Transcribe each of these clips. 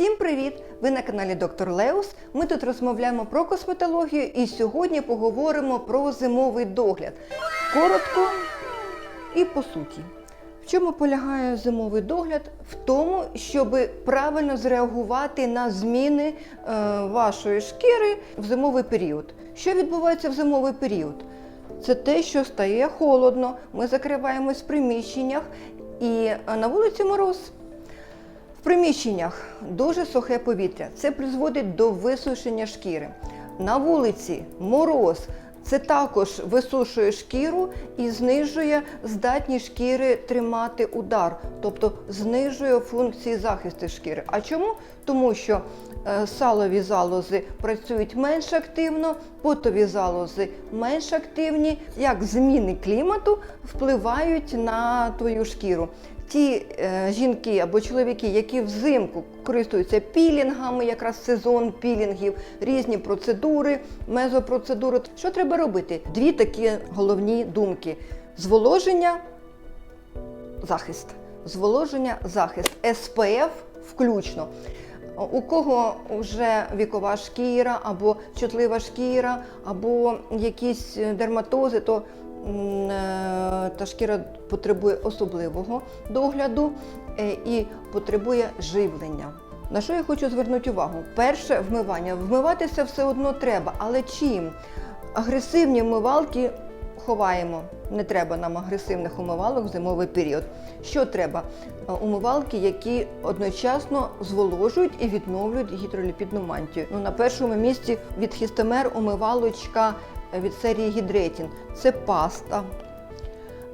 Всім привіт! Ви на каналі Доктор Леус. Ми тут розмовляємо про косметологію і сьогодні поговоримо про зимовий догляд. Коротко і по суті. В чому полягає зимовий догляд? В тому, щоб правильно зреагувати на зміни е, вашої шкіри в зимовий період. Що відбувається в зимовий період? Це те, що стає холодно, ми закриваємось в приміщеннях і е, на вулиці мороз. В приміщеннях дуже сухе повітря. Це призводить до висушення шкіри. На вулиці мороз. Це також висушує шкіру і знижує здатність шкіри тримати удар, тобто знижує функції захисту шкіри. А чому? Тому що е, салові залози працюють менш активно, потові залози менш активні. Як зміни клімату впливають на твою шкіру ті е, жінки або чоловіки, які взимку користуються пілінгами, якраз сезон пілінгів, різні процедури, мезопроцедури. Що треба робити? Дві такі головні думки: зволоження, захист. Зволоження, захист, СПФ включно. У кого вже вікова шкіра, або чутлива шкіра, або якісь дерматози, то е, та шкіра потребує особливого догляду е, і потребує живлення. На що я хочу звернути увагу? Перше вмивання. Вмиватися все одно треба, але чим? Агресивні вмивалки ховаємо. Не треба нам агресивних умивалок в зимовий період. Що треба? Е, Умивалки, які одночасно зволожують і відновлюють гідроліпідну мантію. Ну, на першому місці від хістомер умивалочка від серії Гідретін. Це паста.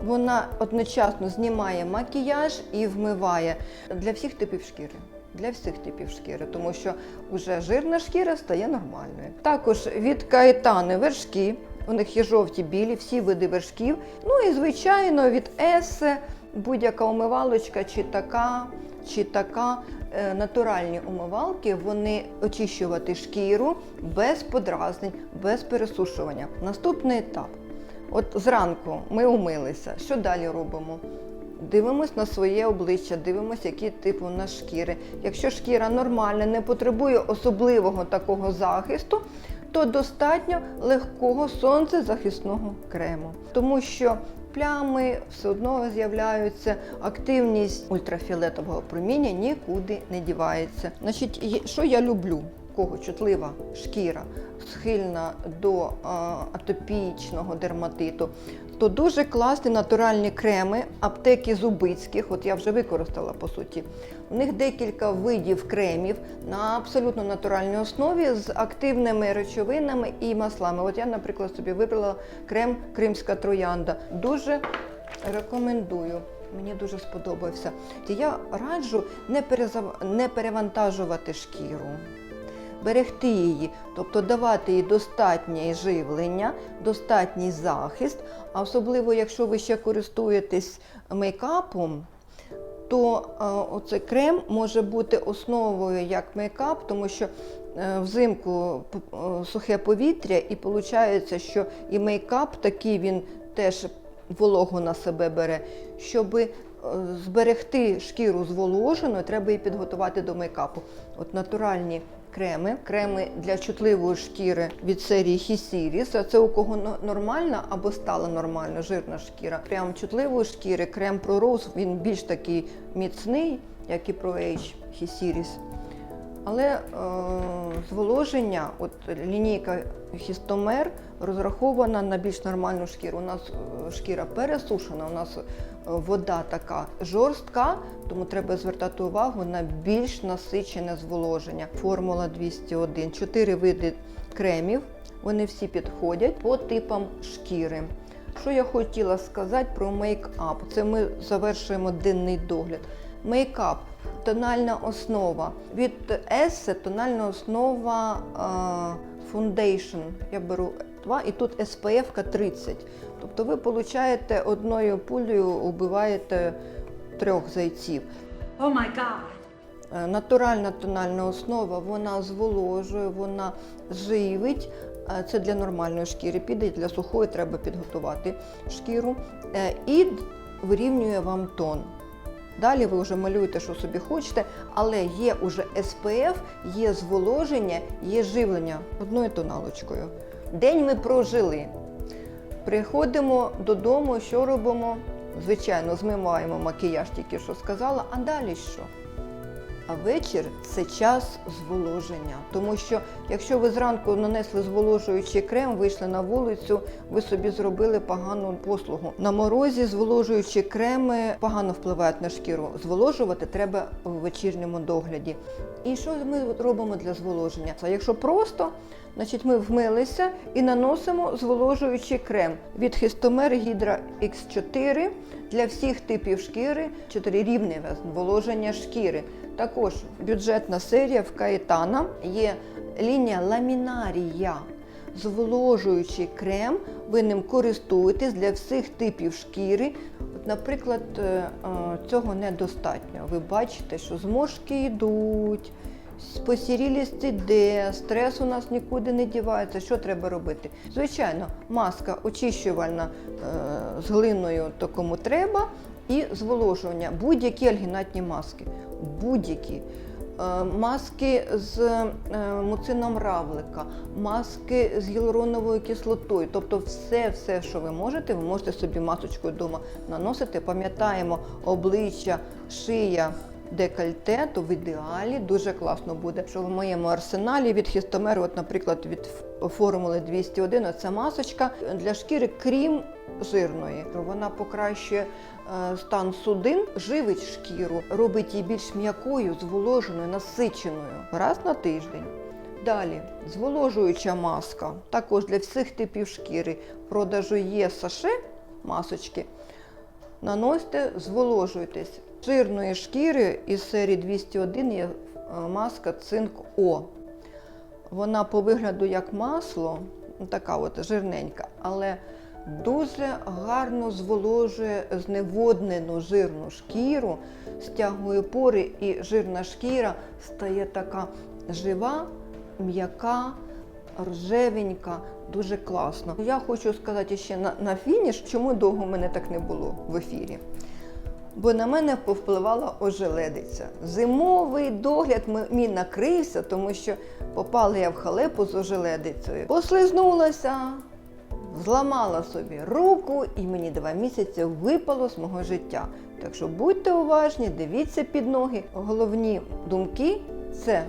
Вона одночасно знімає макіяж і вмиває для всіх типів шкіри. Для всіх типів шкіри, тому що вже жирна шкіра стає нормальною. Також від каетани вершки, у них є жовті білі, всі види вершків. Ну і звичайно від Есе будь-яка умивалочка, чи така, чи така. Е, Натуральні умивалки вони очищувати шкіру без подразнень, без пересушування. Наступний етап. От зранку ми умилися. Що далі робимо? Дивимось на своє обличчя, дивимося, який тип у нас шкіри. Якщо шкіра нормальна, не потребує особливого такого захисту, то достатньо легкого сонцезахисного крему. Тому що плями все одно з'являються, активність ультрафіолетового проміння нікуди не дівається. Значить, що я люблю? Кого чутлива шкіра схильна до атопічного дерматиту, то дуже класні натуральні креми аптеки Зубицьких. От я вже використала по суті. У них декілька видів кремів на абсолютно натуральній основі з активними речовинами і маслами. От я, наприклад, собі вибрала крем Кримська троянда. Дуже рекомендую. Мені дуже сподобався. Я раджу не, перезав... не перевантажувати шкіру берегти її, тобто давати їй достатнє живлення, достатній захист, а особливо, якщо ви ще користуєтесь мейкапом, то е, оцей крем може бути основою як мейкап, тому що е, взимку е, сухе повітря, і виходить, що і мейкап такий він теж вологу на себе бере, щоби е, зберегти шкіру зволоженою, треба її підготувати до мейкапу. От натуральні креми, креми для чутливої шкіри від серії Хісіріс. А Це у кого но- нормальна або стала нормально жирна шкіра. Прям чутливої шкіри, крем про роз, він більш такий міцний, як і про Age Хісіріс. Але е, зволоження, от лінійка хістомер розрахована на більш нормальну шкіру. У нас е, шкіра пересушена, у нас е, вода така жорстка, тому треба звертати увагу на більш насичене зволоження. Формула 201. Чотири види кремів. Вони всі підходять по типам шкіри. Що я хотіла сказати про мейкап? Це ми завершуємо денний догляд. Мейкап тональна основа. Від Esse тональна основа Foundation. Я беру 2 і тут SPF 30. Тобто ви получаєте одною пулею, убиваєте трьох зайців. Oh my God. Е, Натуральна тональна основа, вона зволожує, вона живить. Е, Це для нормальної шкіри піде, для сухої треба підготувати шкіру. Е, І вирівнює вам тон. Далі ви вже малюєте, що собі хочете, але є уже СПФ, є зволоження, є живлення одною тоналочкою. День ми прожили. Приходимо додому, що робимо? Звичайно, змиваємо макіяж, тільки що сказала, а далі що? А вечір це час зволоження. Тому що якщо ви зранку нанесли зволожуючий крем, вийшли на вулицю, ви собі зробили погану послугу. На морозі зволожуючі креми погано впливають на шкіру. Зволожувати треба в вечірньому догляді. І що ми робимо для зволоження? А якщо просто, значить ми вмилися і наносимо зволожуючий крем від Хистомер Гідра X4 для всіх типів шкіри, чотирирівневе зволоження шкіри. Також бюджетна серія в Каетана є лінія ламінарія. Зволожуючий крем, ви ним користуєтесь для всіх типів шкіри. От, наприклад, е, е, цього недостатньо. Ви бачите, що зморшки йдуть, посірілість іде, стрес у нас нікуди не дівається. Що треба робити? Звичайно, маска очищувальна е, з глиною, то кому треба, і зволожування. Будь-які альгінатні маски. Будь-які. Е, Маски з е, муцином равлика, маски з гіалуроновою кислотою. Тобто все, все, що ви можете, ви можете собі масочкою вдома наносити. Пам'ятаємо обличчя, шия, декольте, то в ідеалі дуже класно буде. Що в моєму арсеналі від хістомеру, от, наприклад, від формули 201, оця масочка для шкіри, крім жирної. Вона покращує е, стан судин, живить шкіру, робить її більш м'якою, зволоженою, насиченою раз на тиждень. Далі зволожуюча маска, також для всіх типів шкіри. Продажу є саше масочки. Наносьте, зволожуйтесь. Жирної шкіри із серії 201 є е, маска цинк О. Вона по вигляду як масло, така от жирненька, але дуже гарно зволожує зневоднену жирну шкіру, стягує пори, і жирна шкіра стає така жива, м'яка, ржевенька, дуже класно. Я хочу сказати ще на, на фініш, чому довго мене так не було в ефірі. Бо на мене повпливала ожеледиця. Зимовий догляд мій накрився, тому що попала я в халепу з ожеледицею. Послизнулася, зламала собі руку, і мені два місяці випало з мого життя. Так що будьте уважні, дивіться під ноги. Головні думки це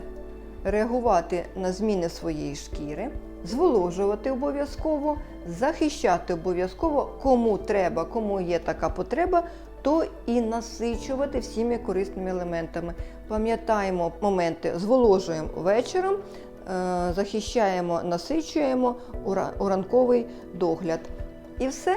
реагувати на зміни своєї шкіри, зволожувати обов'язково, захищати обов'язково, кому треба, кому є така потреба, то і насичувати всіми корисними елементами. Пам'ятаємо моменти, зволожуємо вечором, е, захищаємо, насичуємо уранковий догляд. І все.